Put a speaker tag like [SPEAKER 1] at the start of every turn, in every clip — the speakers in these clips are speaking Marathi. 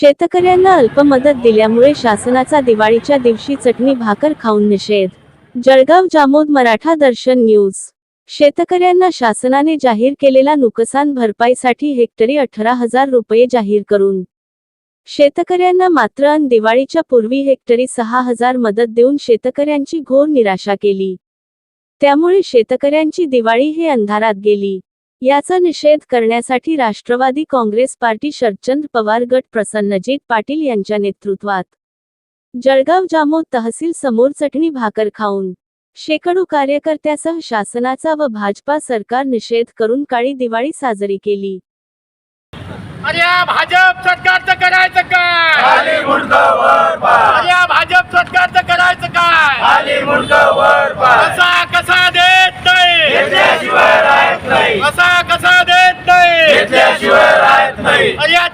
[SPEAKER 1] शेतकऱ्यांना अल्प मदत दिल्यामुळे शासनाचा दिवाळीच्या दिवशी चटणी भाकर खाऊन निषेध. जळगाव जामोद मराठा दर्शन न्यूज. शेतकऱ्यांना शासनाने जाहीर केलेला नुकसान भरपाईसाठी हेक्टरी अठरा हजार रुपये जाहीर करून. शेतकऱ्यांना मात्र अन दिवाळीच्या पूर्वी हेक्टरी सहा हजार मदत देऊन शेतकऱ्यांची घोर निराशा केली. त्यामुळे शेतकऱ्यांची दिवाळी हे अंधारात गेली. याचा निषेध करण्यासाठी राष्ट्रवादी काँग्रेस पार्टी शरदचंद्र पवार गट प्रसन्नजीत पाटील यांच्या नेतृत्वात जळगाव जामोद तहसील समोर चटणी भाकर खाऊन शेकडो कार्यकर्त्यासह शासनाचा व भाजपा सरकार निषेध करून काळी दिवाळी साजरी केली.
[SPEAKER 2] अरे भाजप सरकारचं करायचं काय
[SPEAKER 3] खाली मुंडका वर पाय
[SPEAKER 2] अरे या भाजप सरकारचं करायचं काय
[SPEAKER 3] खाली मुंडका वर पाय
[SPEAKER 2] कसा कसा देत नाही
[SPEAKER 3] घेतल्याशिवाय राहत नाही
[SPEAKER 2] कसा कसा देत नाही
[SPEAKER 3] घेतल्याशिवाय राहत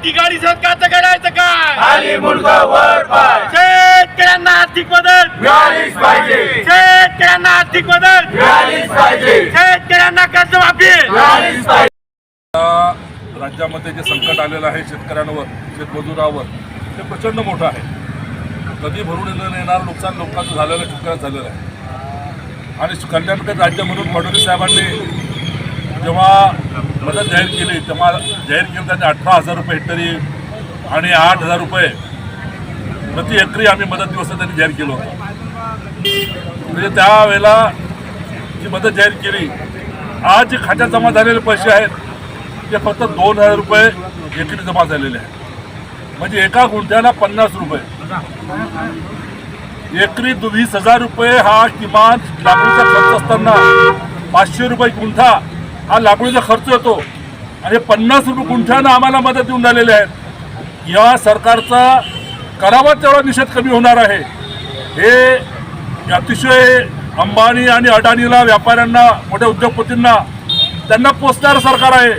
[SPEAKER 2] तिघाडी सरकारचं करायचं काय?
[SPEAKER 3] खाली मुंडका वर पाय.
[SPEAKER 2] शेतकऱ्यांना आर्थिक मदत.
[SPEAKER 3] मिळालीच पाहिजे.
[SPEAKER 2] शेतकऱ्यांना आर्थिक मदत.
[SPEAKER 3] मिळालीच पाहिजे.
[SPEAKER 2] शेतकऱ्यांना कर्जमाफी
[SPEAKER 3] मिळालीच पाहिजे.
[SPEAKER 4] राज्यामध्ये जे संकट आलेलं आहे शेतकऱ्यांवर शेतमजुरावर ते प्रचंड मोठं आहे. कधी भरून येणं येणारं नुकसान लोकांचं झालेलं आहे शेतकऱ्याचं झालेलं आहे. आणि कल्याणकारी राज्य म्हणून फडणवीस साहेबांनी जेव्हा मदत जाहीर केली. तेव्हा जाहीर केली त्यांनी अठरा हजार रुपये हेक्टरी आणि आठ हजार रुपये प्रति एकरी आम्ही मदत दिवस त्यांनी जाहीर केलं होतं. म्हणजे त्यावेळेला जी मदत जाहीर केली आज जे खात्यात जमा झालेले पैसे आहेत ते फक्त दोन हजार रुपये एकरी जमा झालेले आहेत. म्हणजे एका गुंठ्याला पन्नास रुपये. एकरी दु- वीस हजार रुपये हा किमान लाकडीचा खर्च असताना पाचशे रुपये गुंठा हा लागवडीचा खर्च येतो. आणि पन्नास रुपये गुंठ्यानं आम्हाला मदत देऊन राहिलेले आहेत. या सरकारचा करावा तेवढा निषेध कमी होणार आहे. हे अतिशय अंबानी आणि अडाणीला व्यापाऱ्यांना मोठ्या उद्योगपतींना त्यांना पोचणारं सरकार आहे.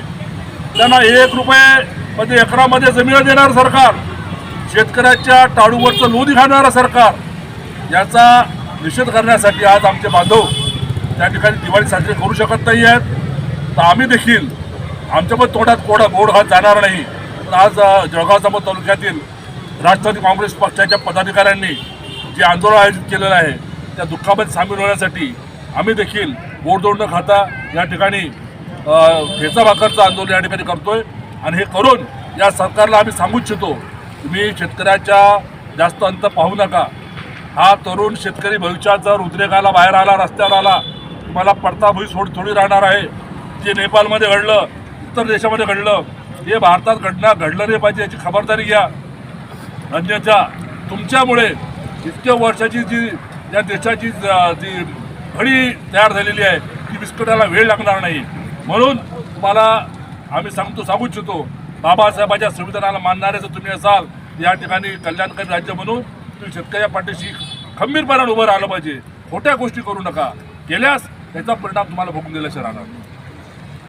[SPEAKER 4] त्यांना एक रुपये म्हणजे एकरामध्ये जमीन देणारं सरकार. शेतकऱ्याच्या टाळूवरचं लोधी घालणारं सरकार. याचा निषेध करण्यासाठी आज आमचे बांधव त्या ठिकाणी दिवाळी साजरी करू शकत नाही आहेत तर आम्ही देखील आमच्या पण तोंडात कोडा गोड हा जाणार नाही. तर आज जळगाव जामोद तालुक्यातील राष्ट्रवादी काँग्रेस पक्षाच्या पदाधिकाऱ्यांनी जे आंदोलन आयोजित केलेलं आहे त्या दुःखामध्ये सामील होण्यासाठी आम्ही देखील गोडदोड न खाता या ठिकाणी ठेचा भाकरचं आंदोलन या ठिकाणी करतोय. आणि हे करून या सरकारला आम्ही सांगू इच्छितो तुम्ही शेतकऱ्याच्या जास्त अंत पाहू नका. हा तरुण शेतकरी भविष्यात जर उद्रेकाला बाहेर आला रस्त्यावर आला तुम्हाला पडता भुई सोड थोडी राहणार आहे. जे नेपाळमध्ये घडलं इतर देशामध्ये घडलं हे भारतात घटना घडलं नाही पाहिजे याची खबरदारी घ्या. अन्यथा तुमच्यामुळे इतक्या वर्षाची जी या देशाची जी घडी तयार झालेली आहे ती विस्कटायला वेळ लागणार नाही. म्हणून तुम्हाला आम्ही सांगतो सांगू इच्छितो बाबासाहेबाच्या संविधानाला मानणारे जर तुम्ही असाल या ठिकाणी कल्याणकारी राज्य म्हणून तुम्ही शेतकऱ्या पाठीशी खंबीरपणाने उभं राहिलं पाहिजे. खोट्या गोष्टी करू नका. केल्यास त्याचा परिणाम तुम्हाला भोगून दिल्याशिवाय राहणार. नाही.